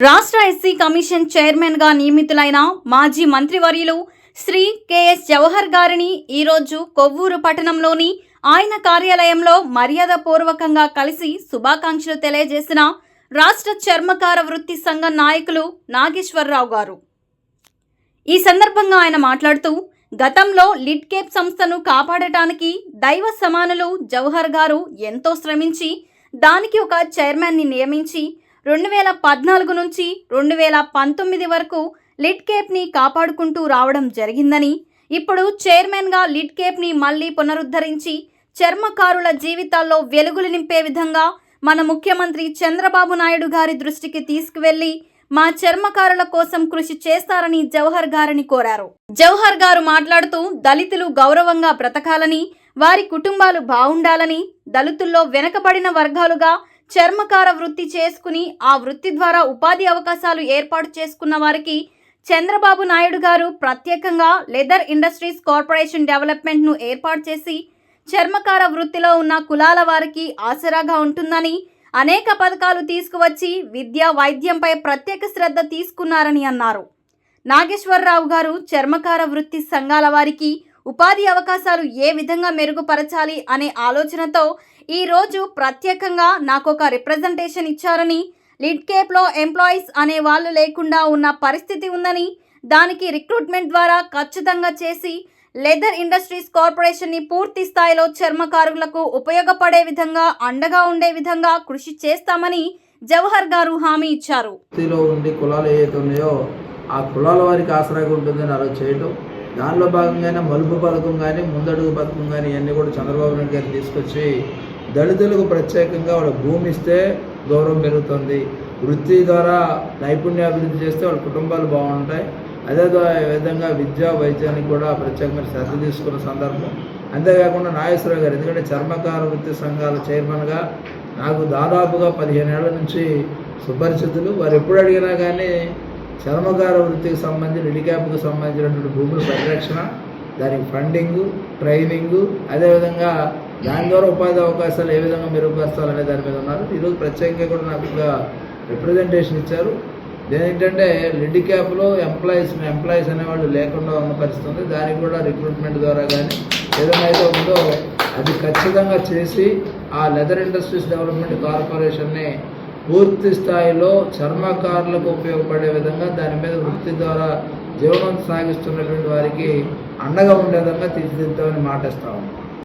రాష్ట్ర SC commission చైర్మన్గా నియమితులైన మాజీ మంత్రివర్యులు శ్రీ కెఎస్ జవహర్ గారిని ఈరోజు కొవ్వూరు పట్టణంలోని ఆయన కార్యాలయంలో మర్యాదపూర్వకంగా కలిసి శుభాకాంక్షలు తెలియజేసిన రాష్ట్ర చర్మకార వృత్తి సంఘం నాయకులు నాగేశ్వరరావు గారు. ఈ సందర్భంగా ఆయన మాట్లాడుతూ గతంలో లిడ్ కేప్ సంస్థను కాపాడటానికి దైవ సమానులు జవహర్ గారు ఎంతో శ్రమించి దానికి ఒక చైర్మన్ని నియమించి రెండు వేల పద్నాలుగు నుంచి రెండు వేల పంతొమ్మిది వరకు లిడ్ కేప్ని కాపాడుకుంటూ రావడం జరిగిందని ఇప్పుడు చైర్మన్గా లిడ్ కేప్ని మళ్ళీ పునరుద్ధరించి చర్మకారుల జీవితాల్లో వెలుగులు నింపే విధంగా మన ముఖ్యమంత్రి చంద్రబాబు నాయుడు గారి దృష్టికి తీసుకువెళ్ళి మా చర్మకారుల కోసం కృషి చేస్తారని జవహర్ గారిని కోరారు. జవహర్ గారు మాట్లాడుతూ దళితులు గౌరవంగా బ్రతకాలని వారి కుటుంబాలు బాగుండాలని దళితుల్లో వెనకబడిన వర్గాలుగా చర్మకార వృత్తి చేసుకుని ఆ వృత్తి ద్వారా ఉపాధి అవకాశాలు ఏర్పాటు చేసుకున్న వారికి చంద్రబాబు నాయుడు గారు ప్రత్యేకంగా లెదర్ ఇండస్ట్రీస్ కార్పొరేషన్ డెవలప్మెంట్ను ఏర్పాటు చేసి చర్మకార వృత్తిలో ఉన్న కులాల వారికి ఆసరాగా ఉంటుందని అనేక పథకాలు తీసుకువచ్చి విద్య వైద్యంపై ప్రత్యేక శ్రద్ధ తీసుకున్నారని అన్నారు. నాగేశ్వరరావు గారు చర్మకార వృత్తి సంఘాల వారికి ఉపాధి అవకాశాలు ఏ విధంగా మెరుగుపరచాలి అనే ఆలోచనతో ఈరోజు ప్రత్యేకంగా నాకు ఒక రిప్రజెంటేషన్ ఇచ్చారని లిడ్ కేప్లో ఎంప్లాయీస్ అనే వాళ్ళు లేకుండా ఉన్న పరిస్థితి ఉందని దానికి రిక్రూట్మెంట్ ద్వారా ఖచ్చితంగా చేసి లెదర్ ఇండస్ట్రీస్ కార్పొరేషన్ని పూర్తి స్థాయిలో చర్మకారులకు ఉపయోగపడే విధంగా అండగా ఉండే విధంగా కృషి చేస్తామని జవహర్ గారు హామీ ఇచ్చారు. ఉండి కులాలు ఏవైతే ఉన్నాయో ఆ కులాల వారికి ఆసరాగా ఉంటుందని అలా చేయటం దానిలో భాగంగానే మలుపు పథకం కానీ ముందడుగు పథకం కానీ ఇవన్నీ కూడా చంద్రబాబు నాయుడు గారు తీసుకొచ్చి దళితులకు ప్రత్యేకంగా వాళ్ళ భూమి ఇస్తే గౌరవం పెరుగుతుంది. వృత్తి ద్వారా నైపుణ్యాభివృద్ధి చేస్తే వాళ్ళ కుటుంబాలు బాగుంటాయి. అదే విధంగా విద్యా వైద్యానికి కూడా ప్రత్యేకమైన శ్రద్ధ తీసుకున్న సందర్భం. అంతేకాకుండా నాగేశ్వరరావు గారు ఎందుకంటే చర్మకార వృత్తి సంఘాల చైర్మన్గా నాకు దాదాపుగా పదిహేను ఏళ్ళ నుంచి సుపరిచితులు. వారు ఎప్పుడు అడిగినా కానీ చర్మగార వృత్తికి సంబంధించి రిడిక్యాప్కి సంబంధించినటువంటి భూముల పరిరక్షణ దానికి ఫండింగు ట్రైనింగు అదేవిధంగా దాని ద్వారా ఉపాధి అవకాశాలు ఏ విధంగా మెరుగుపరచాలనే దాని మీద ఉన్నారు. ఈరోజు ప్రత్యేకంగా కూడా నాకు ఒక రిప్రజెంటేషన్ ఇచ్చారు. ఏంటంటే లిడ్ క్యాప్లో ఎంప్లాయీస్ ఎంప్లాయీస్ అనేవాళ్ళు లేకుండా ఉన్న పరిస్థితి ఉంది దానికి కూడా రిక్రూట్మెంట్ ద్వారా కానీ ఏదైనా అయితే ఉందో అది ఖచ్చితంగా చేసి ఆ లెదర్ ఇండస్ట్రీస్ డెవలప్మెంట్ కార్పొరేషన్ని పూర్తి స్థాయిలో చర్మకారులకు ఉపయోగపడే విధంగా దాని మీద వృత్తి ద్వారా జీవనం సాగిస్తున్నటువంటి వారికి అండగా ఉండే విధంగా తీర్చిదిద్దామని మాటిస్తాము